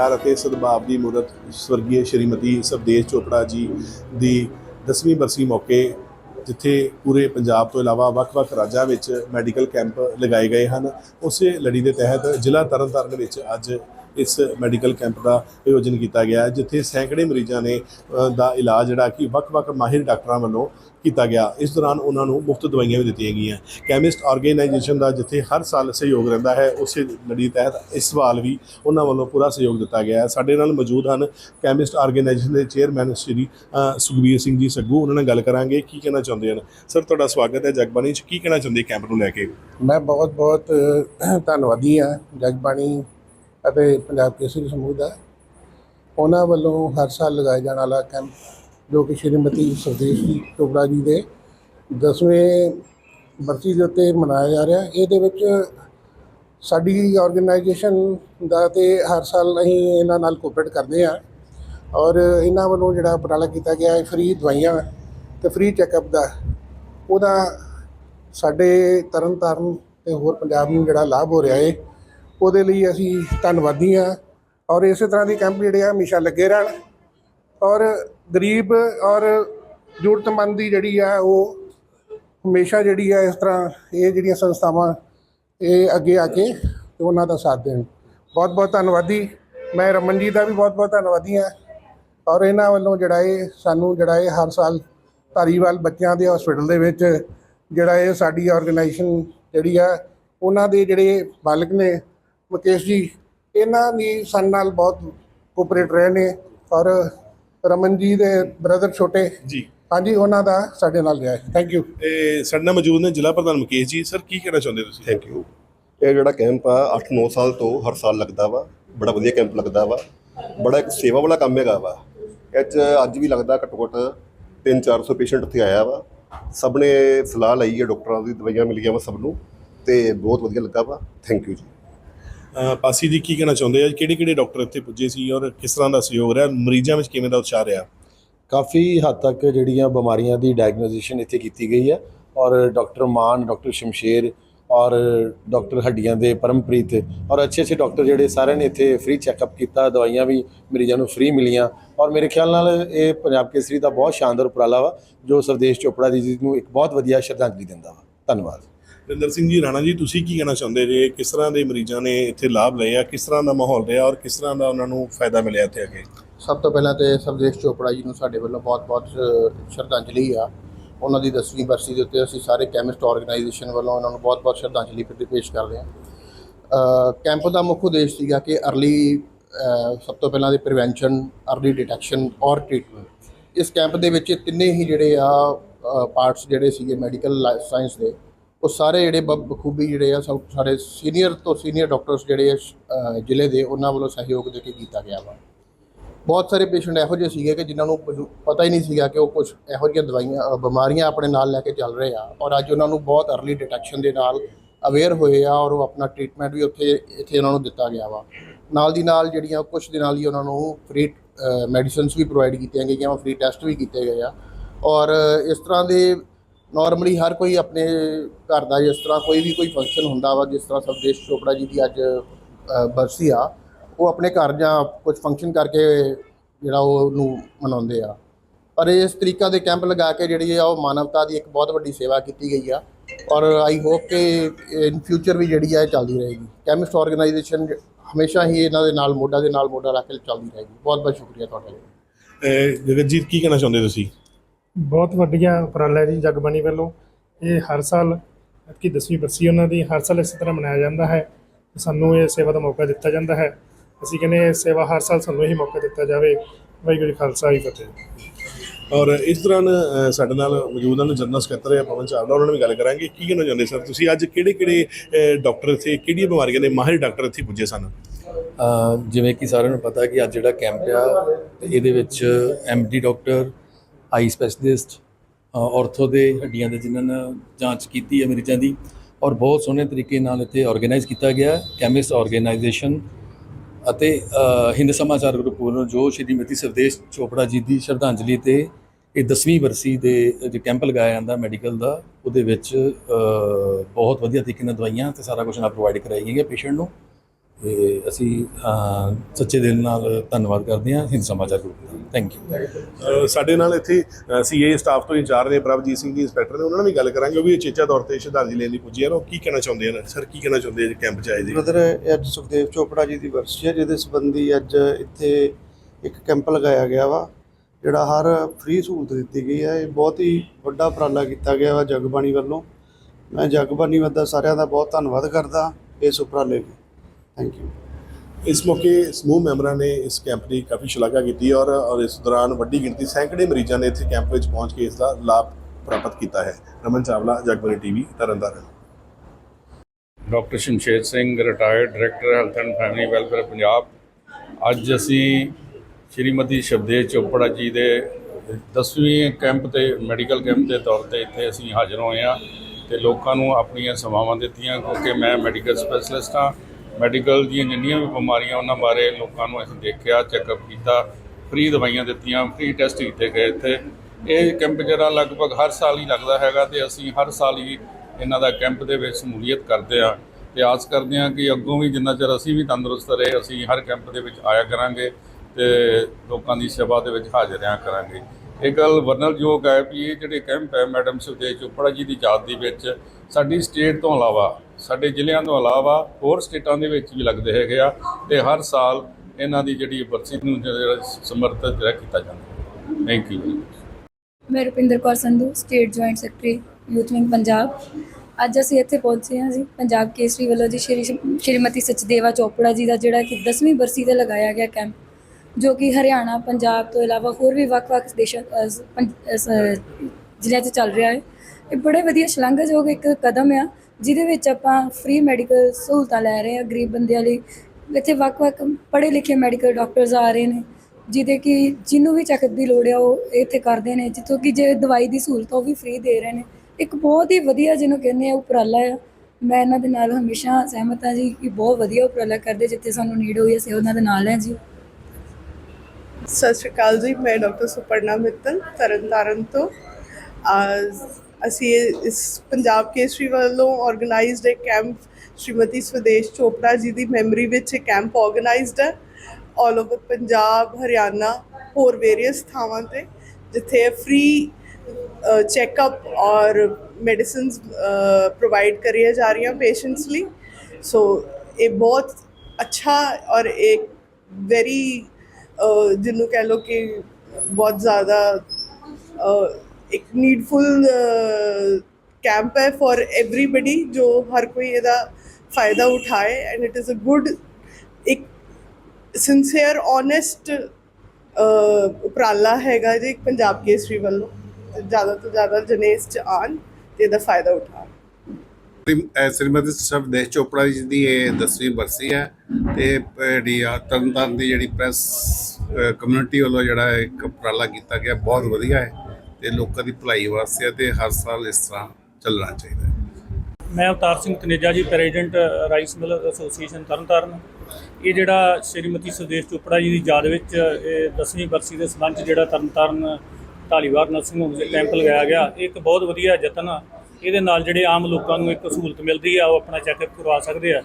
ਪਿਆਰ ਅਤੇ ਸਦਭਾਵ ਦੀ ਮੂਰਤ ਸਵਰਗੀ ਸ਼੍ਰੀਮਤੀ ਸਵਦੇਸ਼ ਚੋਪੜਾ ਜੀ ਦੀ 10ਵੀਂ ਬਰਸੀ ਮੌਕੇ, ਜਿੱਥੇ ਪੂਰੇ ਪੰਜਾਬ ਤੋਂ ਇਲਾਵਾ ਵੱਖ-ਵੱਖ ਰਾਜਾਂ ਵਿੱਚ ਮੈਡੀਕਲ ਕੈਂਪ ਲਗਾਏ ਗਏ ਹਨ। ਉਸੇ ਲੜੀ ਦੇ ਤਹਿਤ ਜ਼ਿਲ੍ਹਾ ਤਰਨਤਾਰਨ ਵਿੱਚ ਅੱਜ ਇਸ ਮੈਡੀਕਲ ਕੈਂਪ ਦਾ ਆਯੋਜਨ ਕੀਤਾ ਗਿਆ ਜਿੱਥੇ ਸੈਂਕੜੇ ਮਰੀਜ਼ਾਂ ਨੇ ਦਾ ਇਲਾਜ ਜਿਹੜਾ ਕਿ ਵੱਖ-ਵੱਖ ਮਾਹਿਰ ਡਾਕਟਰਾਂ ਵੱਲੋਂ ਕੀਤਾ ਗਿਆ। ਇਸ ਦੌਰਾਨ ਉਹਨਾਂ ਨੂੰ ਮੁਫਤ ਦਵਾਈਆਂ ਵੀ ਦਿੱਤੀਆਂ ਗਈਆਂ। ਕੈਮਿਸਟ ਆਰਗੇਨਾਈਜੇਸ਼ਨ ਦਾ ਜਿੱਥੇ ਹਰ ਸਾਲ ਸਹਿਯੋਗ ਰਹਿੰਦਾ ਹੈ, ਉਸੇ ਲੜੀ ਤਹਿਤ ਇਸ ਸਾਲ ਵੀ ਉਹਨਾਂ ਵੱਲੋਂ ਪੂਰਾ ਸਹਿਯੋਗ ਦਿੱਤਾ ਗਿਆ ਹੈ। ਸਾਡੇ ਨਾਲ ਮੌਜੂਦ ਹਨ ਕੈਮਿਸਟ ਆਰਗੇਨਾਈਜੇਸ਼ਨ ਦੇ ਚੇਅਰਮੈਨ ਸ਼੍ਰੀ ਸੁਖਬੀਰ ਸਿੰਘ ਜੀ ਸੱਗੂ। ਉਹਨਾਂ ਨਾਲ ਗੱਲ ਕਰਾਂਗੇ, ਕੀ ਕਹਿਣਾ ਚਾਹੁੰਦੇ ਹਨ? ਸਰ, ਤੁਹਾਡਾ ਸਵਾਗਤ ਹੈ ਜਗਬਾਣੀ ਚ। ਕੀ ਕਹਿਣਾ ਚਾਹੁੰਦੇ ਕੈਂਪ ਨੂੰ ਲੈ ਕੇ? ਮੈਂ ਬਹੁਤ ਬਹੁਤ ਧੰਨਵਾਦੀ ਹਾਂ ਜਗਬਾਣੀ ਅਤੇ ਪੰਜਾਬ ਕੇਸਰੀ ਸਮੂਹ ਦਾ। ਉਹਨਾਂ ਵੱਲੋਂ ਹਰ ਸਾਲ ਲਗਾਇਆ ਜਾਣ ਵਾਲਾ ਕੈਂਪ, ਜੋ ਕਿ ਸ਼੍ਰੀਮਤੀ ਸੁਦੇਸ਼ ਚੋਪੜਾ ਜੀ ਦੇ 10ਵੇਂ ਬਰਸੀ ਦੇ ਉੱਤੇ ਮਨਾਇਆ ਜਾ ਰਿਹਾ। ਇਹਦੇ ਵਿੱਚ ਸਾਡੀ ਆਰਗੇਨਾਈਜੇਸ਼ਨ ਦਾ ਤੇ ਹਰ ਸਾਲ ਅਸੀਂ ਇਹਨਾਂ ਨਾਲ ਕੋਪਰੇਟ ਕਰਦੇ ਹਾਂ ਔਰ ਇਹਨਾਂ ਵੱਲੋਂ ਜਿਹੜਾ ਉਪਰਾਲਾ ਕੀਤਾ ਗਿਆ ਹੈ ਫ੍ਰੀ ਦਵਾਈਆਂ ਤੇ ਫ੍ਰੀ ਚੈੱਕਅਪ ਦਾ, ਉਹਦਾ ਸਾਡੇ ਤਰਨ ਤਾਰਨ ਤੇ ਹੋਰ ਪੰਜਾਬ ਨੂੰ ਜਿਹੜਾ ਲਾਭ ਹੋ ਰਿਹਾ ਹੈ। ਉਹਦੇ ਲਈ ਅਸੀਂ ਧੰਨਵਾਦੀ ਹਾਂ ਔਰ ਇਸੇ ਤਰ੍ਹਾਂ ਦੇ ਕੈਂਪ ਜਿਹੜੇ ਆ, ਹਮੇਸ਼ਾ ਲੱਗੇ ਰਹਿਣ ਔਰ ਗਰੀਬ ਔਰ ਜ਼ਰੂਰਤਮੰਦ ਦੀ ਜਿਹੜੀ ਆ, ਉਹ ਹਮੇਸ਼ਾ ਜਿਹੜੀ ਆ, ਇਸ ਤਰ੍ਹਾਂ ਇਹ ਜਿਹੜੀਆਂ ਸੰਸਥਾਵਾਂ, ਇਹ ਅੱਗੇ ਆ ਕੇ ਤੇ ਉਹਨਾਂ ਦਾ ਸਾਥ ਦੇਣ। ਬਹੁਤ ਬਹੁਤ ਧੰਨਵਾਦੀ। ਮੈਂ ਰਮਨ ਜੀ ਦਾ ਵੀ ਬਹੁਤ ਬਹੁਤ ਧੰਨਵਾਦੀ ਹਾਂ ਔਰ ਇਹਨਾਂ ਵੱਲੋਂ ਜਿਹੜਾ ਇਹ ਸਾਨੂੰ ਜਿਹੜਾ ਇਹ ਹਰ ਸਾਲ ਧਾਰੀਵਾਲ ਬੱਚਿਆਂ ਦੇ ਹਸਪੀਟਲ ਦੇ ਵਿੱਚ ਜਿਹੜਾ ਇਹ ਸਾਡੀ ਆਰਗੇਨਾਈਜੇਸ਼ਨ ਜਿਹੜੀ ਆ, ਉਹਨਾਂ ਦੇ ਜਿਹੜੇ ਬਾਲਕ ਨੇ ਮੁਕੇਸ਼ ਜੀ ਇਹਨਾਂ ਦੀ ਸਾਡੇ ਨਾਲ ਬਹੁਤ ਕੋਆਪਰੇਟ ਰਹੇ ਨੇ ਔਰ ਰਮਨ ਜੀ ਦੇ ਬ੍ਰਦਰ ਛੋਟੇ ਜੀ। ਹਾਂਜੀ ਉਹਨਾਂ ਦਾ ਸਾਡੇ ਨਾਲ ਰਿਹਾ ਥੈਂਕ ਯੂ ਇਹ ਸਾਡੇ ਨਾਲ ਮੌਜੂਦ ਨੇ ਜ਼ਿਲ੍ਹਾ ਪ੍ਰਧਾਨ ਮੁਕੇਸ਼ ਜੀ। ਸਰ ਕੀ ਕਹਿਣਾ ਚਾਹੁੰਦੇ ਤੁਸੀਂ? ਥੈਂਕ ਯੂ ਇਹ ਜਿਹੜਾ ਕੈਂਪ ਆ 8-9 ਸਾਲ ਤੋਂ ਹਰ ਸਾਲ ਲੱਗਦਾ ਵਾ। ਬੜਾ ਵਧੀਆ ਕੈਂਪ ਲੱਗਦਾ ਵਾ। ਬੜਾ ਇੱਕ ਸੇਵਾ ਵਾਲਾ ਕੰਮ ਹੈਗਾ ਵਾ। ਇਹ 'ਚ ਅੱਜ ਵੀ ਲੱਗਦਾ ਘੱਟੋ ਘੱਟ 3-400 ਪੇਸ਼ੈਂਟ ਇੱਥੇ ਆਇਆ ਵਾ। ਸਭ ਨੇ ਸਲਾਹ ਲਈ ਹੈ ਡਾਕਟਰਾਂ ਦੀ ਦਵਾਈਆਂ ਮਿਲੀਆਂ ਵਾ ਸਭ ਨੂੰ ਤੇ ਬਹੁਤ ਵਧੀਆ ਲੱਗਾ ਵਾ। ਥੈਂਕ ਯੂ ਜੀ। ਪਾਸੀ ਜੀ ਕੀ ਕਹਿਣਾ ਚਾਹੁੰਦੇ ਆ? ਕਿਹੜੇ ਕਿਹੜੇ ਡਾਕਟਰ ਇੱਥੇ ਪੁੱਜੇ ਸੀ ਔਰ ਕਿਸ ਤਰ੍ਹਾਂ ਦਾ ਸਹਿਯੋਗ ਰਿਹਾ? ਮਰੀਜ਼ਾਂ ਵਿੱਚ ਕਿਵੇਂ ਦਾ ਉਤਸ਼ਾਹ ਰਿਹਾ? ਕਾਫੀ ਹੱਦ ਤੱਕ ਜਿਹੜੀਆਂ ਬਿਮਾਰੀਆਂ ਦੀ ਡਾਇਗਨੋਸਿਸ਼ਨ ਇੱਥੇ ਕੀਤੀ ਗਈ ਹੈ ਔਰ ਡਾਕਟਰ ਮਾਨ, ਡਾਕਟਰ ਸ਼ਮਸ਼ੇਰ ਔਰ ਡਾਕਟਰ ਹੱਡੀਆਂ ਦੇ ਪਰਮਪ੍ਰੀਤ ਔਰ ਅੱਛੇ ਅੱਛੇ ਡਾਕਟਰ ਜਿਹੜੇ ਸਾਰਿਆਂ ਨੇ ਇੱਥੇ ਫ੍ਰੀ ਚੈੱਕਅਪ ਕੀਤਾ, ਦਵਾਈਆਂ ਵੀ ਮਰੀਜ਼ਾਂ ਨੂੰ ਫ੍ਰੀ ਮਿਲੀਆਂ ਔਰ ਮੇਰੇ ਖਿਆਲ ਨਾਲ ਇਹ ਪੰਜਾਬ ਕੇਸਰੀ ਦਾ ਬਹੁਤ ਸ਼ਾਨਦਾਰ ਉਪਰਾਲਾ ਵਾ ਜੋ ਸਰਦੇਸ਼ ਚੋਪੜਾ ਜੀ ਜੀ ਨੂੰ ਇੱਕ ਬਹੁਤ ਵਧੀਆ ਸ਼ਰਧਾਂਜਲੀ ਦਿੰਦਾ ਵਾ। ਧੰਨਵਾਦ। ਰਿੰਦਰ ਸਿੰਘ ਜੀ, ਰਾਣਾ ਜੀ, ਤੁਸੀਂ ਕੀ ਕਹਿਣਾ ਚਾਹੁੰਦੇ ਜੇ? ਕਿਸ ਤਰ੍ਹਾਂ ਦੇ ਮਰੀਜ਼ਾਂ ਨੇ ਇੱਥੇ ਲਾਭ ਲਏ ਆ? ਕਿਸ ਤਰ੍ਹਾਂ ਦਾ ਮਾਹੌਲ ਰਿਹਾ ਔਰ ਕਿਸ ਤਰ੍ਹਾਂ ਦਾ ਉਹਨਾਂ ਨੂੰ ਫਾਇਦਾ ਮਿਲਿਆ ਇੱਥੇ ਅੱਗੇ ਸਭ ਤੋਂ ਪਹਿਲਾਂ ਤੇ ਸਰਦੇਸ਼ ਚੋਪੜਾ ਜੀ ਨੂੰ ਸਾਡੇ ਵੱਲੋਂ ਬਹੁਤ-ਬਹੁਤ ਸ਼ਰਧਾਂਜਲੀ ਆ। ਉਹਨਾਂ ਦੀ 10ਵੀਂ ਬਰਸੀ ਦੇ ਉੱਤੇ ਅਸੀਂ ਸਾਰੇ ਕੈਮਿਸਟ ਆਰਗੇਨਾਈਜੇਸ਼ਨ ਵੱਲੋਂ ਉਹਨਾਂ ਨੂੰ ਬਹੁਤ-ਬਹੁਤ ਸ਼ਰਧਾਂਜਲੀ ਪੇਸ਼ ਕਰਦੇ ਹਾਂ। ਕੈਂਪ ਦਾ ਮੁੱਖ ਉਦੇਸ਼ ਸੀਗਾ ਕਿ ਅਰਲੀ ਸਭ ਤੋਂ ਪਹਿਲਾਂ ਦੇ ਪ੍ਰੀਵੈਂਸ਼ਨ ਅਰਲੀ ਡਿਟੈਕਸ਼ਨ ਔਰ ਟ੍ਰੀਟਮੈਂਟ ਇਸ ਕੈਂਪ ਦੇ ਵਿੱਚ ਤਿੰਨੇ ਹੀ ਜਿਹੜੇ ਆ ਪਾਰਟਸ ਜਿਹੜੇ ਸੀਗੇ ਮੈਡੀਕਲ ਸਾਇੰਸ ਦੇ ਉਹ ਸਾਰੇ ਜਿਹੜੇ ਬ- ਬਖੂਬੀ ਜਿਹੜੇ ਆ ਸਭ ਸਾਰੇ ਸੀਨੀਅਰ ਤੋਂ ਸੀਨੀਅਰ ਡਾਕਟਰਸ ਜਿਹੜੇ ਆ, ਅ, ਜ਼ਿਲ੍ਹੇ ਦੇ ਉਹਨਾਂ ਵੱਲੋਂ ਸਹਿਯੋਗ ਦੇ ਕੇ ਕੀਤਾ ਗਿਆ ਵਾ। ਬਹੁਤ ਸਾਰੇ ਪੇਸ਼ੈਂਟ ਇਹੋ ਜਿਹੇ ਸੀਗੇ ਕਿ ਜਿਨ੍ਹਾਂ ਨੂੰ ਪਜ- ਪਤਾ ਹੀ ਨਹੀਂ ਸੀਗਾ ਕਿ ਉਹ ਕੁਝ ਇਹੋ ਜਿਹੀਆਂ ਦਵਾਈਆਂ ਅ, ਬਿਮਾਰੀਆਂ ਆਪਣੇ ਨਾਲ ਲੈ ਕੇ ਚੱਲ ਰਹੇ ਆ ਔਰ ਅੱਜ ਉਹਨਾਂ ਨੂੰ ਬਹੁਤ ਅਰਲੀ ਡਿਟੈਕਸ਼ਨ ਦੇ ਨਾਲ ਅਵੇਅਰ ਹੋਏ ਆ ਔਰ ਉਹ ਆਪਣਾ ਟ੍ਰੀਟਮੈਂਟ ਵੀ ਉੱਥੇ ਇੱਥੇ ਉਹਨਾਂ ਨੂੰ ਦਿੱਤਾ ਗਿਆ ਵਾ। ਨਾਲ ਦੀ ਨਾਲ ਜਿਹੜੀਆਂ ਕੁਝ ਦਿਨਾਂ ਲਈ ਉਹਨਾਂ ਨੂੰ ਫ੍ਰੀ ਮੈਡੀਸਿਨਸ ਵੀ ਪ੍ਰੋਵਾਈਡ ਕੀਤੀਆਂ ਗਈਆਂ ਫ੍ਰੀ ਟੈਸਟ ਵੀ ਕੀਤੇ ਗਏ ਆ। ਔਰ ਇਸ ਤਰ੍ਹਾਂ ਦੇ ਨਾਰਮਲੀ ਹਰ ਕੋਈ ਆਪਣੇ ਘਰ ਦਾ ਜਿਸ ਤਰ੍ਹਾਂ ਕੋਈ ਵੀ ਕੋਈ ਫੰਕਸ਼ਨ ਹੁੰਦਾ ਵਾ ਜਿਸ ਤਰ੍ਹਾਂ ਸਵਦੇਸ਼ ਚੋਪੜਾ ਜੀ ਦੀ ਅੱਜ ਬਰਸੀ ਆ ਉਹ ਆਪਣੇ ਘਰ ਜਾਂ ਕੁਝ ਫੰਕਸ਼ਨ ਕਰਕੇ ਜਿਹੜਾ ਉਹ ਉਹਨੂੰ ਮਨਾਉਂਦੇ ਆ। ਪਰ ਇਸ ਤਰੀਕਾ ਦੇ ਕੈਂਪ ਲਗਾ ਕੇ ਜਿਹੜੀ ਆ ਉਹ ਮਾਨਵਤਾ ਦੀ ਇੱਕ ਬਹੁਤ ਵੱਡੀ ਸੇਵਾ ਕੀਤੀ ਗਈ ਆ ਔਰ ਆਈ ਹੋਪ ਕਿ ਇਨ ਫਿਊਚਰ ਵੀ ਜਿਹੜੀ ਆ ਇਹ ਚੱਲਦੀ ਰਹੇਗੀ। ਕੈਮਿਸਟ ਆਰਗੇਨਾਈਜੇਸ਼ਨ ਹਮੇਸ਼ਾ ਹੀ ਇਹਨਾਂ ਦੇ ਨਾਲ ਮੋਢਾ ਦੇ ਨਾਲ ਮੋਢਾ ਰੱਖ ਕੇ ਚੱਲਦੀ ਰਹੇਗੀ। ਬਹੁਤ ਬਹੁਤ ਸ਼ੁਕਰੀਆ ਤੁਹਾਡਾ। ਜੀ ਅ, ਜਗਤਜੀਤ ਕੀ ਕਹਿਣਾ ਚਾਹੁੰਦੇ ਤੁਸੀਂ? ਬਹੁਤ ਵੱਡੀਆਂ ਉਪਰਾਲਾ ਹੈ ਜੀ ਜਗਬਾਣੀ ਵੱਲੋਂ। ਇਹ ਹਰ ਸਾਲ ਕਿ 10ਵੀਂ ਬਰਸੀ ਉਹਨਾਂ ਦੀ ਹਰ ਸਾਲ ਇਸੇ ਤਰ੍ਹਾਂ ਮਨਾਇਆ ਜਾਂਦਾ ਹੈ। ਸਾਨੂੰ ਇਹ ਸੇਵਾ ਦਾ ਮੌਕਾ ਦਿੱਤਾ ਜਾਂਦਾ ਹੈ। ਅਸੀਂ ਕਹਿੰਦੇ ਇਹ ਸੇਵਾ ਹਰ ਸਾਲ ਸਾਨੂੰ ਹੀ ਮੌਕਾ ਦਿੱਤਾ ਜਾਵੇ। ਵਾਹਿਗੁਰੂ ਜੀ ਖਾਲਸਾ ਜੀ ਫਤਿਹ। ਔਰ ਇਸ ਦੌਰਾਨ ਅ, ਸਾਡੇ ਨਾਲ ਮੌਜੂਦ ਹਨ ਜਨਰਲ ਸਕੱਤਰ ਹੈ ਪਵਨ ਚਾਵਲਾ ਉਹਨਾਂ ਨਾਲ ਵੀ ਗੱਲ ਕਰਾਂਗੇ। ਕੀ ਕਹਿਣਾ ਚਾਹੁੰਦੇ ਸਰ? ਤੁਸੀਂ ਅੱਜ ਕਿਹੜੇ ਕਿਹੜੇ ਡਾਕਟਰ ਇੱਥੇ ਕਿਹੜੀਆਂ ਬਿਮਾਰੀਆਂ ਦੇ ਮਾਹਿਰ ਡਾਕਟਰ ਇੱਥੇ ਪੁੱਜੇ ਸਨ? ਜਿਵੇਂ ਕਿ ਸਾਰਿਆਂ ਨੂੰ ਪਤਾ ਕਿ ਅੱਜ ਜਿਹੜਾ ਕੈਂਪ ਆ ਤੇ ਇਹਦੇ ਵਿੱਚ MD doctor eye specialist ortho ਦੇ ਹੱਡੀਆਂ ਦੇ ਜਿਨ੍ਹਾਂ ਨੇ ਜਾਂਚ ਕੀਤੀ ਹੈ ਮਰੀਜ਼ਾਂ ਦੀ ਔਰ ਬਹੁਤ ਸੋਹਣੇ ਤਰੀਕੇ ਨਾਲ ਇੱਥੇ ਆਰਗੇਨਾਈਜ਼ ਕੀਤਾ ਗਿਆ ਕੈਮਿਸਟ ਆਰਗੇਨਾਈਜੇਸ਼ਨ ਅਤੇ ਹਿੰਦ ਸਮਾਚਾਰ ਗਰੁੱਪ ਵੱਲੋਂ ਜੋ ਸ਼੍ਰੀਮਤੀ ਸਰਦੇਸ਼ ਚੋਪੜਾ ਜੀ ਦੀ ਸ਼ਰਧਾਂਜਲੀ ਤੇ ਇਹ 10ਵੀਂ ਵਰਸੀ ਦੇ ਜੋ ਕੈਂਪ ਲਗਾਇਆ ਜਾਂਦਾ ਮੈਡੀਕਲ ਦਾ, ਉਹਦੇ ਵਿੱਚ ਬਹੁਤ ਵਧੀਆ ਤਰੀਕੇ ਨਾਲ ਦਵਾਈਆਂ ਤੇ ਸਾਰਾ ਕੁਝ ਨਾਲ ਪ੍ਰੋਵਾਈਡ ਕਰਾਈ ਗਈ ਹੈ ਪੇਸ਼ੈਂਟ ਨੂੰ। ਤੇ ਅਸੀਂ ਸੱਚੇ ਦਿਲ ਨਾਲ ਧੰਨਵਾਦ ਕਰਦੇ ਹਾਂ ਹਿੰਦ ਸਮਾਚਾਰ ਗਰੁੱਪ ਦਾ। ਥੈਂਕ ਯੂ ਸਾਡੇ ਨਾਲ ਇੱਥੇ ਸੀਏ ਸਟਾਫ ਤੋਂ ਇੰਚਾਰਜ ਨੇ ਪ੍ਰਭਜੀਤ ਸਿੰਘ ਜੀ ਇੰਸਪੈਕਟਰ ਨੇ ਉਹਨਾਂ ਨਾਲ ਵੀ ਗੱਲ ਕਰਾਂਗੇ ਉਹ ਵੀ ਉਚੇਚਾ ਤੌਰ ਤੇ ਸ਼ਰਧਾਂਜਲੀ ਲੈਣ ਲਈ ਪੁੱਜੇ ਹਨ ਉਹ ਕੀ ਕਹਿਣਾ ਚਾਹੁੰਦੇ ਹਨ ਸਰ ਕੀ ਕਹਿਣਾ ਚਾਹੁੰਦੇ ਆ ਕੈਂਪ 'ਚ ਆਏ ਜੀ? ਬ੍ਰਦਰ ਅੱਜ ਸੁਖਦੇਵ ਚੋਪੜਾ ਜੀ ਦੀ ਵਰਸੀ ਹੈ ਜਿਹਦੇ ਸੰਬੰਧੀ ਅੱਜ ਇੱਥੇ ਇੱਕ ਕੈਂਪ ਲਗਾਇਆ ਗਿਆ ਵਾ ਜਿਹੜਾ ਹਰ ਫ੍ਰੀ ਸਹੂਲਤ ਦਿੱਤੀ ਗਈ ਹੈ ਇਹ ਬਹੁਤ ਹੀ ਵੱਡਾ ਉਪਰਾਲਾ ਕੀਤਾ ਗਿਆ ਵਾ ਜਗਬਾਣੀ ਵੱਲੋਂ। ਮੈਂ ਜਗਬਾਣੀ ਵੱਲੋਂ ਸਾਰਿਆਂ ਦਾ ਬਹੁਤ ਧੰਨਵਾਦ ਕਰਦਾ ਇਸ ਉਪਰਾਲੇ ਲਈ ਥੈਂਕ ਯੂ ਇਸ ਮੌਕੇ ਸਮੂਹ ਮੈਂਬਰਾਂ ਨੇ ਇਸ ਕੈਂਪ ਦੀ ਕਾਫੀ ਸ਼ਲਾਘਾ ਕੀਤੀ ਔਰ ਔਰ ਇਸ ਦੌਰਾਨ ਵੱਡੀ ਗਿਣਤੀ ਸੈਂਕੜੇ ਮਰੀਜ਼ਾਂ ਨੇ ਇੱਥੇ ਕੈਂਪ ਵਿੱਚ ਪਹੁੰਚ ਕੇ ਇਸ ਦਾ ਲਾਭ ਪ੍ਰਾਪਤ ਕੀਤਾ ਹੈ। Raman Chawla Jagbani TV Tarn Taran. Doctor Shamsher Singh retired director health and family welfare Punjab. ਅੱਜ ਅਸੀਂ ਸ਼੍ਰੀਮਤੀ ਸ਼ਬਦੇਵ ਚੋਪੜਾ ਜੀ ਦੇ 10ਵੀਂ ਕੈਂਪ ਤੇ ਮੈਡੀਕਲ ਕੈਂਪ ਦੇ ਤੌਰ ਤੇ ਇੱਥੇ ਅਸੀਂ ਹਾਜ਼ਰ ਹੋਏ ਹਾਂ ਤੇ ਲੋਕਾਂ ਨੂੰ ਆਪਣੀਆਂ ਸੇਵਾਵਾਂ ਦਿੱਤੀਆਂ ਕਿਉਂਕਿ ਮੈਂ ਮੈਡੀਕਲ ਸਪੈਸ਼ਲਿਸਟ ਹਾਂ। ਮੈਡੀਕਲ ਦੀਆਂ ਜਿੰਨੀਆਂ ਵੀ ਬਿਮਾਰੀਆਂ ਉਹਨਾਂ ਬਾਰੇ ਲੋਕਾਂ ਨੂੰ ਅਸੀਂ ਦੇਖਿਆ ਚੈੱਕਅਪ ਕੀਤਾ ਫ੍ਰੀ ਦਵਾਈਆਂ ਦਿੱਤੀਆਂ ਫ੍ਰੀ ਟੈਸਟ ਕੀਤੇ ਗਏ ਇੱਥੇ। ਇਹ ਕੈਂਪ ਜਿਹੜਾ ਲਗਭਗ ਹਰ ਸਾਲ ਹੀ ਲੱਗਦਾ ਹੈਗਾ ਤੇ ਅਸੀਂ ਹਰ ਸਾਲ ਹੀ ਇਹਨਾਂ ਦਾ ਕੈਂਪ ਦੇ ਵਿੱਚ ਸ਼ਮੂਲੀਅਤ ਕਰਦੇ ਆ ਤੇ ਆਸ ਕਰਦੇ ਆ ਕਿ ਅੱਗੋਂ ਵੀ ਜਿੰਨਾ ਚਿਰ ਅਸੀਂ ਵੀ ਤੰਦਰੁਸਤ ਰਹੇ, ਅਸੀਂ ਹਰ ਕੈਂਪ ਦੇ ਵਿੱਚ ਆਇਆ ਕਰਾਂਗੇ ਤੇ ਲੋਕਾਂ ਦੀ ਸੇਵਾ ਦੇ ਵਿੱਚ ਹਾਜ਼ਰ ਰਿਹਾ ਕਰਾਂਗੇ। ਇਹ ਗੱਲ ਵਰਨਲਯੋਗ ਹੈ ਵੀ ਇਹ ਜਿਹੜੇ ਕੈਂਪ ਹੈ ਮੈਡਮ ਸੁਖਦੇਵ ਚੋਪੜਾ ਜੀ ਦੀ ਯਾਦ ਦੇ ਵਿੱਚ, ਸਾਡੀ ਸਟੇਟ ਤੋਂ ਇਲਾਵਾ ਸਾਡੇ ਜ਼ਿਲ੍ਹਿਆਂ ਤੋਂ ਇਲਾਵਾ ਹੋਰ ਸਟੇਟਾਂ ਦੇ ਵਿੱਚ ਵੀ ਲੱਗਦੇ ਹੈਗੇ ਆ ਤੇ ਹਰ ਸਾਲ ਇਹਨਾਂ ਦੀ ਜਿਹੜੀ ਬਰਸੀ ਨੂੰ ਜਿਹੜਾ ਸਮਰਥਿਤ ਜਿਹੜਾ ਕੀਤਾ ਜਾਂਦਾ। ਥੈਂਕ ਯੂ ਮੈਂ Rupinder Kaur Sandhu state joint secretary youth wing Punjab. ਅੱਜ ਅਸੀਂ ਇੱਥੇ ਪਹੁੰਚੇ ਹਾਂ ਜੀ, ਪੰਜਾਬ ਕੇਸਰੀ ਵੱਲੋਂ ਜੀ ਸ਼੍ਰੀ ਸ਼੍ਰੀਮਤੀ ਸਚਦੇਵਾ ਚੋਪੜਾ ਜੀ ਦਾ ਜਿਹੜਾ ਕਿ 10ਵੀਂ ਬਰਸੀ ਤੇ ਲਗਾਇਆ ਗਿਆ ਕੈਂਪ ਜੋ ਕਿ ਹਰਿਆਣਾ, ਪੰਜਾਬ ਤੋਂ ਇਲਾਵਾ ਹੋਰ ਵੀ ਵੱਖ-ਵੱਖ ਦੇਸ਼ਾਂ ਪੰ- ਜ਼ਿਲ੍ਹਿਆਂ 'ਚ ਚੱਲ ਰਿਹਾ ਹੈ। ਇਹ ਬੜੇ ਵਧੀਆ ਸ਼ਲਾਘਾਯੋਗ ਇੱਕ ਕਦਮ ਆ। ਜਿਹਦੇ ਵਿੱਚ ਆਪਾਂ ਫ੍ਰੀ ਮੈਡੀਕਲ ਸਹੂਲਤਾਂ ਲੈ ਰਹੇ ਹਾਂ ਗਰੀਬ ਬੰਦਿਆਂ ਲਈ। ਇੱਥੇ ਵੱਖ-ਵੱਖ ਪੜ੍ਹੇ ਲਿਖੇ ਮੈਡੀਕਲ ਡਾਕਟਰਸ ਆ ਰਹੇ ਨੇ, ਜਿਹਦੇ ਕਿ ਜਿਹਨੂੰ ਵੀ ਚੈੱਕਅਪ ਦੀ ਲੋੜ ਆ, ਉਹ ਇੱਥੇ ਕਰਦੇ ਨੇ। ਜਿੱਥੋਂ ਕਿ ਜੇ ਦਵਾਈ ਦੀ ਸਹੂਲਤ ਉਹ ਵੀ ਫ੍ਰੀ ਦੇ ਰਹੇ ਨੇ। ਇੱਕ ਬਹੁਤ ਹੀ ਵਧੀਆ ਜਿਹਨੂੰ ਕਹਿੰਦੇ ਆ ਉਪਰਾਲਾ ਆ। ਮੈਂ ਇਹਨਾਂ ਦੇ ਨਾਲ ਹਮੇਸ਼ਾ ਸਹਿਮਤ ਹਾਂ ਜੀ ਕਿ ਬਹੁਤ ਵਧੀਆ ਉਪਰਾਲਾ ਕਰਦੇ, ਜਿੱਥੇ ਸਾਨੂੰ ਨੀਡ ਹੋਈ ਅਸੀਂ ਉਹਨਾਂ ਦੇ ਨਾਲ ਹੈ ਜੀ। ਸਤਿ ਸ਼੍ਰੀ ਅਕਾਲ ਜੀ, ਮੈਂ ਡਾਕਟਰ ਸੁਪਰਨਾ ਮਿੱਤਲ, ਤਰਨਤਾਰਨ ਤੋਂ। ਅਸੀਂ ਇਸ ਪੰਜਾਬ ਕੇਸਰੀ ਵੱਲੋਂ ਆਰਗੇਨਾਈਜ਼ਡ ਇੱਕ ਕੈਂਪ ਸ਼੍ਰੀਮਤੀ ਸਵਦੇਸ਼ ਚੋਪੜਾ ਜੀ ਦੀ ਮੈਮਰੀ ਵਿੱਚ ਇਹ ਕੈਂਪ ਆਰਗੇਨਾਈਜ਼ਡ ਹੈ। ਆਲ ਓਵਰ ਪੰਜਾਬ, ਹਰਿਆਣਾ, ਹੋਰ ਵੇਰੀਅਸ ਥਾਵਾਂ ਤੇ, ਜਿੱਥੇ ਫ੍ਰੀ ਚੈੱਕਅਪ ਔਰ ਮੈਡੀਸਿਨਸ ਪ੍ਰੋਵਾਈਡ ਕਰੀਆਂ ਜਾ ਰਹੀਆਂ ਪੇਸ਼ੈਂਟਸ ਲਈ। ਸੋ ਇਹ ਬਹੁਤ ਅੱਛਾ ਔਰ ਇੱਕ ਵੈਰੀ ਜਿਹਨੂੰ ਕਹਿ ਲਓ ਕਿ ਬਹੁਤ ਜ਼ਿਆਦਾ ਇੱਕ ਨੀਡਫੁਲ ਕੈਂਪ ਹੈ ਫॉर एवरीबॉडी ਜੋ ਹਰ ਕੋਈ ਇਹਦਾ ਫਾਇਦਾ ਉਠਾਏ and it is a good ਇੱਕ ਸਿੰਸੀਅਰ ਓਨੈਸਟ ਉਪਰਾਲਾ ਹੈਗਾ ਜੀ ਪੰਜਾਬ ਕੇਸਰੀ ਵੱਲੋਂ। ਜ਼ਿਆਦਾ ਤੋਂ ਜ਼ਿਆਦਾ ਜਨੇਸ ਚ ਆਣ ਤੇ ਇਹਦਾ ਫਾਇਦਾ ਉਠਾਣ ਸ੍ਰੀਮਤੀ ਸਰਵਦੇਸ਼ ਚੋਪੜਾ ਜੀ ਦੀ ਇਹ 10ਵੀਂ ਬਰਸੀ ਹੈ ਤੇ ਜਿਹੜੀ ਤਨਤਨ ਦੀ ਜਿਹੜੀ ਪ੍ਰੈਸ ਕਮਿਊਨਿਟੀ ਵੱਲੋਂ ਜਿਹੜਾ ਇੱਕ ਉਪਰਾਲਾ ਕੀਤਾ ਗਿਆ, ਬਹੁਤ ਵਧੀਆ ਹੈ। ਤੇ ਲੋਕਾਂ ਦੀ ਭਲਾਈ ਵਾਸਤੇ ਹੈ ਤੇ ਹਰ ਸਾਲ ਇਸ ਤਰ੍ਹਾਂ ਚੱਲਣਾ ਚਾਹੀਦਾ ਹੈ। ਮੈਂ Avtar Singh Taneja ji president rice mill association Tarn Taran. ਇਹ ਜਿਹੜਾ ਸ਼੍ਰੀਮਤੀ ਸੁਦੇਸ਼ ਚੋਪੜਾ ਜੀ ਦੀ ਯਾਦ ਵਿੱਚ ਇਹ 10ਵੀਂ ਬਰਸੀ ਦੇ ਸੰਬੰਧ 'ਚ ਜਿਹੜਾ ਤਰਨਤਾਰਨ ਢਾਲੀਵਾਲ ਨਰਸਿੰਗ ਹੋਮ ਦੇ ਕੈਂਪ ਲਗਾਇਆ ਗਿਆ ਇਹ ਇੱਕ ਬਹੁਤ ਵਧੀਆ ਯਤਨ ਆ। ਇਹਦੇ ਨਾਲ ਜਿਹੜੇ ਆਮ ਲੋਕਾਂ ਨੂੰ ਇੱਕ ਸਹੂਲਤ ਮਿਲਦੀ ਆ ਉਹ ਆਪਣਾ ਚੈੱਕਅਪ ਕਰਵਾ ਸਕਦੇ ਆ।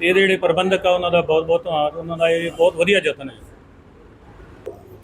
ਤੇ ਇਹਦੇ ਜਿਹੜੇ ਪ੍ਰਬੰਧਕ ਆ ਉਹਨਾਂ ਦਾ ਬਹੁਤ ਬਹੁਤ ਧੰਨਵਾਦ ਉਹਨਾਂ ਦਾ ਇਹ ਬਹੁਤ ਵਧੀਆ ਯਤਨ ਹੈ।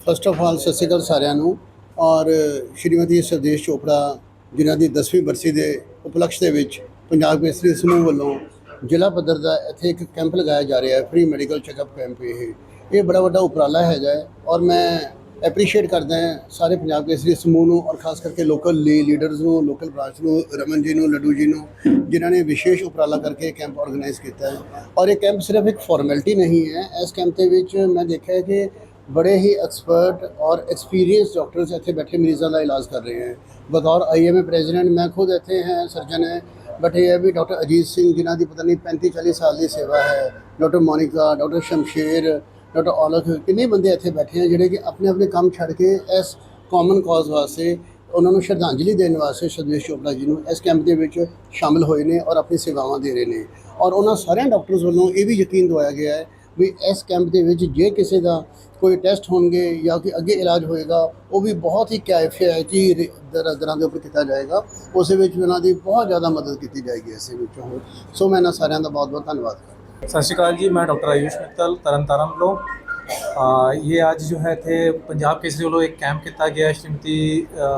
ਫਸਟ ਆਫ ਆਲ ਸਤਿ ਸ਼੍ਰੀ ਅਕਾਲ ਸਾਰਿਆਂ ਨੂੰ। ਔਰ ਸ਼੍ਰੀਮਤੀ ਸਰਦੇਸ਼ ਚੋਪੜਾ ਜਿਨ੍ਹਾਂ ਦੀ 10ਵੀਂ ਬਰਸੀ ਦੇ ਉਪਲਕਸ਼ ਦੇ ਵਿੱਚ ਪੰਜਾਬ ਕੇਸਰੀ ਸਮੂਹ ਵੱਲੋਂ ਜ਼ਿਲ੍ਹਾ ਪੱਧਰ ਦਾ ਇੱਥੇ ਇੱਕ ਕੈਂਪ ਲਗਾਇਆ ਜਾ ਰਿਹਾ ਹੈ ਫ੍ਰੀ ਮੈਡੀਕਲ ਚੈੱਕਅਪ ਕੈਂਪ ਇਹ। ਇਹ ਬੜਾ ਵੱਡਾ ਉਪਰਾਲਾ ਹੈਗਾ ਹੈ ਔਰ ਮੈਂ ਐਪਰੀਸ਼ੀਏਟ ਕਰਦਾ ਹਾਂ ਸਾਰੇ ਪੰਜਾਬ ਕੇਸਰੀ ਸਮੂਹ ਨੂੰ ਔਰ ਖਾਸ ਕਰਕੇ ਲੋਕਲ ਲੀਡਰਸ ਨੂੰ ਲੋਕਲ ਬ੍ਰਾਂਚ ਨੂੰ, ਰਮਨ ਜੀ ਨੂੰ, ਲੱਡੂ ਜੀ ਨੂੰ, ਜਿਨ੍ਹਾਂ ਨੇ ਵਿਸ਼ੇਸ਼ ਉਪਰਾਲਾ ਕਰਕੇ ਇਹ ਕੈਂਪ ਆਰਗੇਨਾਈਜ਼ ਕੀਤਾ ਹੈ। ਔਰ ਇਹ ਕੈਂਪ ਸਿਰਫ ਇੱਕ ਫਾਰਮੈਲਿਟੀ ਨਹੀਂ ਹੈ। ਇਸ ਕੈਂਪ ਦੇ ਵਿੱਚ ਮੈਂ ਦੇਖਿਆ ਕਿ ਬੜੇ ਹੀ ਐਕਸਪਰਟ ਔਰ ਐਕਸਪੀਰੀਅੰਸ ਡਾਕਟਰਸ ਇੱਥੇ ਬੈਠੇ ਮਰੀਜ਼ਾਂ ਦਾ ਇਲਾਜ ਕਰ ਰਹੇ ਹਨ ਬਤੌਰ ਆਈਐਮਏ ਪ੍ਰੈਜ਼ੀਡੈਂਟ ਮੈਂ ਖੁਦ ਇੱਥੇ ਹੈ ਸਰਜਨ ਹੈ ਬਟ ਇਹ ਹੈ ਵੀ ਡਾਕਟਰ ਅਜੀਤ ਸਿੰਘ ਜਿਨ੍ਹਾਂ ਦੀ ਪਤਾ ਨਹੀਂ 35 40 ਸਾਲ ਦੀ ਸੇਵਾ ਹੈ doctor Monika doctor Shamsher doctor Aulakh ਕਿੰਨੇ ਬੰਦੇ ਇੱਥੇ ਬੈਠੇ ਆ ਜਿਹੜੇ ਕਿ ਆਪਣੇ ਆਪਣੇ ਕੰਮ ਛੱਡ ਕੇ ਇਸ ਕਾਮਨ ਕਾਜ਼ ਵਾਸਤੇ ਉਹਨਾਂ ਨੂੰ ਸ਼ਰਧਾਂਜਲੀ ਦੇਣ ਵਾਸਤੇ ਸਦੇਸ਼ ਚੋਪੜਾ ਜੀ ਨੂੰ ਇਸ ਕੈਂਪ ਦੇ ਵਿੱਚ ਸ਼ਾਮਲ ਹੋਏ ਨੇ ਔਰ ਆਪਣੀ ਸੇਵਾਵਾਂ ਦੇ ਰਹੇ ਨੇ ਔਰ ਉਹਨਾਂ ਸਾਰਿਆਂ ਡਾਕਟਰਸ ਵੱਲੋਂ ਇਹ ਵੀ ਯਕੀਨ ਦਵਾਇਆ ਗਿਆ ਹੈ ਵੀ ਇਸ ਕੈਂਪ ਦੇ ਵਿੱਚ ਜੇ ਕਿਸੇ ਦਾ ਕੋਈ ਟੈਸਟ ਹੋਣਗੇ ਜਾਂ ਕਿ ਅੱਗੇ ਇਲਾਜ ਹੋਏਗਾ ਉਹ ਵੀ ਬਹੁਤ ਹੀ ਕਿਫਾਇਤੀ ਰ- ਦਰ ਦਰਾਂ ਦੇ ਉੱਪਰ ਕੀਤਾ ਜਾਏਗਾ ਉਸ ਦੇ ਵਿੱਚ ਵੀ ਉਹਨਾਂ ਦੀ ਬਹੁਤ ਜ਼ਿਆਦਾ ਮਦਦ ਕੀਤੀ ਜਾਏਗੀ ਇਸੇ ਵਿੱਚੋਂ ਸੋ ਮੈਂ ਇਹਨਾਂ ਸਾਰਿਆਂ ਦਾ ਬਹੁਤ ਬਹੁਤ ਧੰਨਵਾਦ ਕਰਦਾ ਸਤਿ ਸ਼੍ਰੀ ਅਕਾਲ ਜੀ ਮੈਂ ਡਾਕਟਰ ਆਯੂਸ਼ ਮਿੱਤਲ ਤਰਨਤਾਰਨ ਵੱਲੋਂ ਅ, ਇਹ ਅੱਜ ਜੋ ਹੈ ਇੱਥੇ ਪੰਜਾਬ ਕੇਸਰੀ ਵੱਲੋਂ एक कैंप किया गया है श्रीमती अ,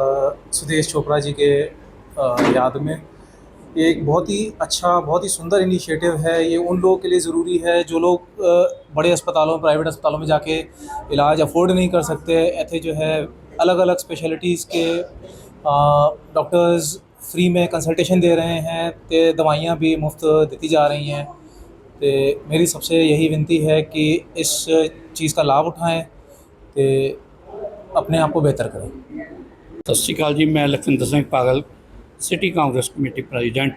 सुदेश चोपड़ा जी के अ, याद में ये एक बहुत ही अच्छा बहुत ही सुंदर इनिशिएटिव है। ये उन लोगों के लिए ज़रूरी है जो लोग बड़े अस्पतालों प्राइवेट अस्पतालों में जाके इलाज अफोर्ड नहीं कर सकते। ऐसे जो है अलग अलग स्पेशलिटीज़ के डॉक्टर्स फ्री में कंसल्टेशन दे रहे हैं। तो दवाइयाँ भी मुफ़्त देती जा रही हैं। तो मेरी सबसे यही विनती है कि इस चीज़ का लाभ उठाएँ तो अपने आप को बेहतर करें। सत श्रीकाल जी, मैं लखविंदर सिंह पागल ਸਿਟੀ ਕਾਂਗਰਸ ਕਮੇਟੀ ਪ੍ਰੈਜ਼ੀਡੈਂਟ।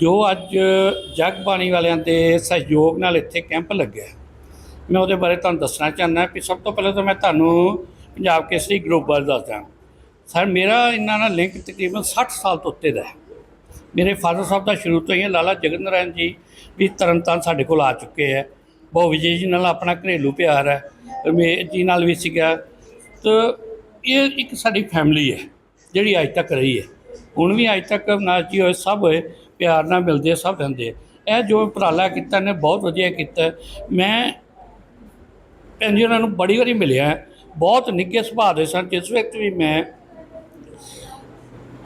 ਜੋ ਅੱਜ ਜਗਬਾਣੀ ਵਾਲਿਆਂ ਦੇ ਸਹਿਯੋਗ ਨਾਲ ਇੱਥੇ ਕੈਂਪ ਲੱਗਿਆ ਮੈਂ ਉਹਦੇ ਬਾਰੇ ਤੁਹਾਨੂੰ ਦੱਸਣਾ ਚਾਹੁੰਦਾ ਕਿ ਸਭ ਤੋਂ ਪਹਿਲਾਂ ਤਾਂ ਮੈਂ ਤੁਹਾਨੂੰ ਪੰਜਾਬ ਕੇਸਰੀ ਗਰੁੱਪ ਬਾਰੇ ਦੱਸਦਾ ਸਰ, ਮੇਰਾ ਇਹਨਾਂ ਨਾਲ ਲਿੰਕ ਤਕਰੀਬਨ 60 ਸਾਲ ਤੋਂ ਉੱਤੇ ਦਾ ਹੈ। ਮੇਰੇ ਫਾਦਰ ਸਾਹਿਬ ਦਾ ਸ਼ੁਰੂ ਤੋਂ ਹੀ ਹੈ, ਲਾਲਾ ਜਗਨ ਨਾਰਾਇਣ ਜੀ ਵੀ ਤਰਨਤਾਰਨ ਸਾਡੇ ਕੋਲ ਆ ਚੁੱਕੇ ਹੈ। ਬਹੁ ਵਿਜੇ ਜੀ ਨਾਲ ਆਪਣਾ ਘਰੇਲੂ ਪਿਆਰ ਹੈ, ਰਮੇਸ਼ ਜੀ ਨਾਲ ਵੀ ਸੀਗਾ। ਤਾਂ ਇਹ ਇੱਕ ਸਾਡੀ ਫੈਮਿਲੀ ਹੈ, ਜਿਹੜੀ ਅੱਜ ਤੱਕ ਰਹੀ ਹੈ। ਹੁਣ ਵੀ ਅੱਜ ਤੱਕ ਨਾਚ ਜੀ ਹੋਏ ਸਭ ਹੋਏ ਪਿਆਰ ਨਾਲ ਮਿਲਦੇ ਆ, ਸਭ ਰਹਿੰਦੇ। ਇਹ ਜੋ ਉਪਰਾਲਾ ਕੀਤਾ ਨੇ ਬਹੁਤ ਵਧੀਆ ਕੀਤਾ। ਮੈਂ ਭੈਣ ਜੀ ਉਹਨਾਂ ਨੂੰ ਬੜੀ ਵਾਰੀ ਮਿਲਿਆ। ਬਹੁਤ ਨਿੱਘੇ ਸੁਭਾਅ ਦੇ ਸਨ। ਜਿਸ ਵਕਤ ਵੀ ਮੈਂ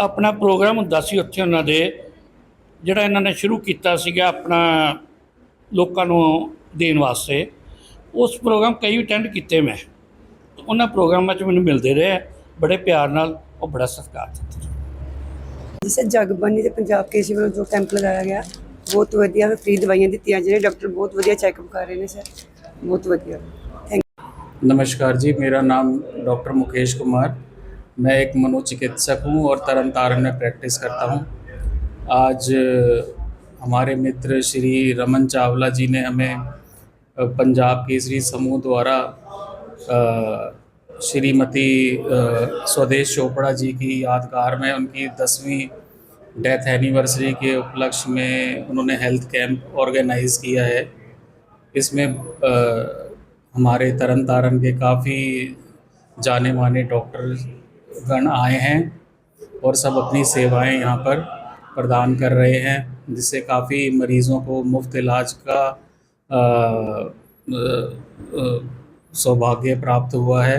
ਆਪਣਾ ਪ੍ਰੋਗਰਾਮ ਹੁੰਦਾ ਸੀ ਉੱਥੇ ਉਹਨਾਂ ਦੇ ਜਿਹੜਾ ਇਹਨਾਂ ਨੇ ਸ਼ੁਰੂ ਕੀਤਾ ਸੀਗਾ ਆਪਣਾ ਲੋਕਾਂ ਨੂੰ ਦੇਣ ਵਾਸਤੇ। ਉਸ ਪ੍ਰੋਗਰਾਮ ਕਈ ਅਟੈਂਡ ਕੀਤੇ ਮੈਂ। ਉਹਨਾਂ ਪ੍ਰੋਗਰਾਮਾਂ 'ਚ ਮੈਨੂੰ ਮਿਲਦੇ ਰਹੇ। ਬੜੇ ਪਿਆਰ ਨਾਲ ਉਹ ਬੜਾ ਸਤਿਕਾਰ ਦਿੱਤਾ। ਜਿਸੇ ਜਗਬਾਨੀ ਤੇ ਪੰਜਾਬ ਕੇਸਰੀ ਵੱਲੋਂ ਜੋ ਕੈਂਪ ਲਗਾਇਆ ਗਿਆ ਬਹੁਤ ਵਧੀਆ ਫ੍ਰੀ ਦਵਾਈਆਂ ਦਿੱਤੀਆਂ ਜਿਹੜੇ ਡਾਕਟਰ ਬਹੁਤ ਵਧੀਆ ਚੈੱਕਅਪ ਕਰ ਰਹੇ ਨੇ ਸਰ ਬਹੁਤ ਵਧੀਆ नमस्कार जी मेरा नाम डॉक्टर मुकेश कुमार मैं एक मनोचिकित्सक हूँ और तरन तारण में प्रैक्टिस करता हूँ आज हमारे मित्र श्री रमन चावला जी ने हमें अ, पंजाब केसरी समूह द्वारा अ, श्रीमती स्वदेश चोपड़ा जी की यादगार में उनकी दसवीं डेथ एनिवर्सरी के उपलक्ष्य में उन्होंने हेल्थ कैंप ऑर्गेनाइज किया है। इसमें अ, हमारे तरन तारण के काफ़ी जाने माने डॉक्टर गण आए हैं और सब अपनी सेवाएँ यहाँ पर प्रदान कर रहे हैं जिससे काफ़ी मरीज़ों को मुफ़्त इलाज का अ, अ, सौभाग्य प्राप्त हुआ है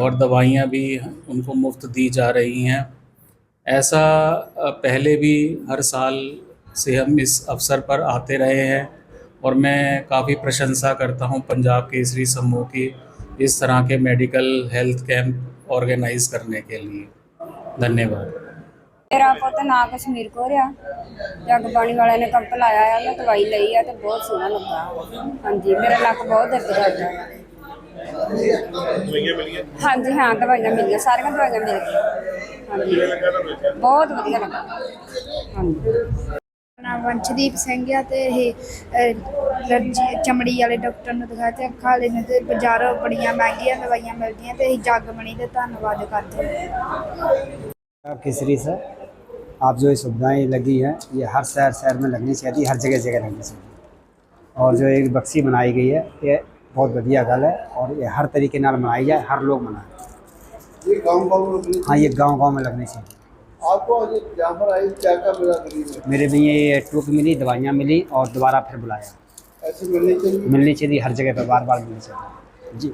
और दवाइयाँ भी उनको मुफ़्त दी जा रही हैं। ऐसा पहले भी हर साल से हम इस अवसर पर आते रहे हैं और मैं काफ़ी प्रशंसा करता हूँ पंजाब केसरी समूह की इस तरह के मेडिकल हेल्थ कैंप ऑर्गेनाइज करने के लिए। धन्यवाद। मेरा पुत ना कश्मीर को रहा जग बाणी वाले ने कंप लाया है मैं दवाई ली है तो बहुत सोहना लगा। हाँ जी मेरा नक् बहुत दर्द करता है। ਦਰਦ ਕਰਦਾ ਹਾਂਜੀ ਹਾਂ ਦਵਾਈਆਂ ਮਿਲੀਆਂ ਸਾਰੀਆਂ ਦਵਾਈਆਂ ਮਿਲ ਗਈਆਂ ਹਾਂਜੀ ਬਹੁਤ ਵਧੀਆ ਲੱਗਾ ਹਾਂਜੀ ਨਾਮ ਵੰਸ਼ਦੀਪ ਸਿੰਘ ਆ ਤੇ ਇਹ ਅਹ, ਅਲਰਜੀ ਚਮੜੀ ਵਾਲੇ ਡਾਕਟਰ ਨੂੰ ਦਿਖਾਇਆ ਤੇ ਅੱਖਾਂ ਵਾਲੇ ਨੂੰ ਤੇ ਬਾਜ਼ਾਰੋਂ ਬੜੀਆਂ ਮਹਿੰਗੀਆਂ ਦਵਾਈਆਂ ਮਿਲਦੀਆਂ ਤੇ ਅਸੀਂ ਜਗਮਣੀ ਦੇ ਧੰਨਵਾਦ ਕਰਦੇ ਹਾਂ केसरी सर आप जो ये सुविधाएं लगी हैं ये हर शहर शहर में लगनी चाहिए हर जगह जगह लगनी चाहिए और जो एक बक्सी बनाई गई है ये बहुत बढ़िया गल है और ये हर तरीके नाल मनाई जाए हर लोग मनाए। में हाँ ये गाँव गाँव में लगने चाहिए। आपको यहाँ पर आई क्या क्या मिला गरीब में? मेरे भी ये टूक मिली दवाइयाँ मिली और दोबारा फिर बुलाया। ऐसे मिलनी चाहिए। मिलनी चाहिए हर जगह पर बार बार मिलनी चाहिए। जी।